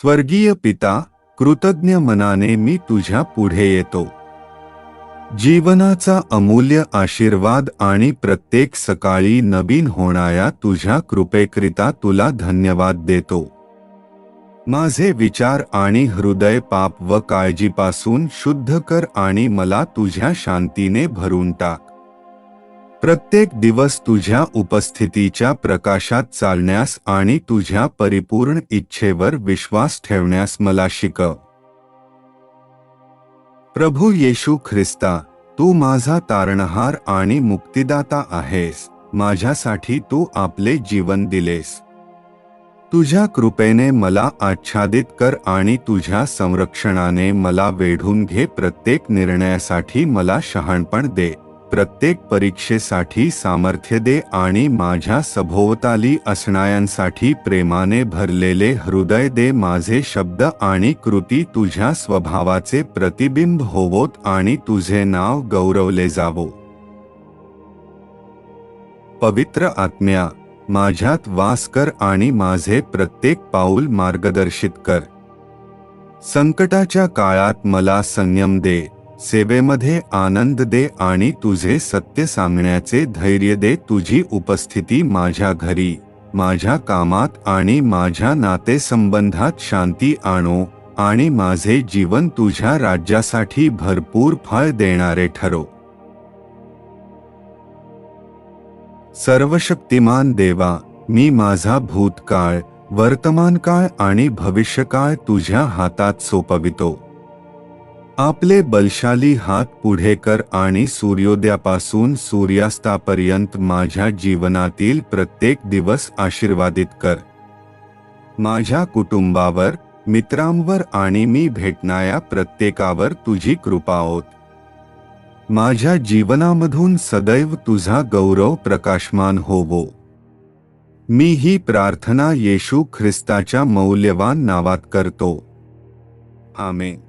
स्वर्गीय पिता कृतज्ञ मनाने मी तुझ्या पुढे येतो. जीवनाचा अमूल्य आशीर्वाद आणि प्रत्येक सकाळी नवीन होणाऱ्या तुझ्या कृपेकरिता तुला धन्यवाद देतो. माझे विचार आणि हृदय पाप व काळजीपासून शुद्ध कर आणि मला तुझ्या शांतीने भरून टाक. प्रत्येक दिवस तुझ्या उपस्थितीच्या प्रकाशात चालण्यास आणि तुझ्या परिपूर्ण इच्छेवर विश्वास ठेवण्यास मला शिकव. प्रभू येशू ख्रिस्ता तू माझा तारणहार आणि मुक्तिदाता आहेस. माझ्यासाठी तू आपले जीवन दिलेस. तुझ्या कृपेने मला आच्छादित कर आणि तुझ्या संरक्षणाने मला वेढून घे. प्रत्येक निर्णयासाठी मला शहाणपण दे. प्रत्येक परीक्षेसाठी सामर्थ्य दे आणि माझ्या सभोवताली असणाऱ्यांसाठी प्रेमाने भरलेले हृदय दे माझे शब्द आणि कृती तुझ्या स्वभावाचे प्रतिबिंब होवोत आणि तुझे नाव गौरवले जावो. पवित्र आत्म्या माझ्यात वास कर आणि माझे प्रत्येक पाऊल मार्गदर्शित कर. संकटाच्या काळात मला संयम दे सेवेमध्ये आनंद दे आणि तुझे सत्य सांगण्याचे धैर्य दे तुझी उपस्थिती माझ्या घरी माझ्या कामात आणि माझ्या नातेसंबंधात शांती आणो आणि माझे जीवन तुझ्या राज्यासाठी भरपूर फळ देणारे ठरो. सर्वशक्तिमान देवा मी माझा भूतकाळ वर्तमानकाळ आणि भविष्यकाळ तुझ्या हातात सोपवितो. आपले बलशाली हात पुढे कर आणि सूर्योदयापासून सूर्यास्तापर्यंत माझ्या जीवनातील प्रत्येक दिवस आशीर्वादित कर. माझ्या कुटुंबावर मित्रांवर आणि मी भेटणाऱ्या प्रत्येकावर तुझी कृपा होत माझ्या जीवनामधून सदैव तुझा गौरव प्रकाशमान होवो. मी ही प्रार्थना येशू ख्रिस्ताच्या मौल्यवान नावात करतो. आमेन.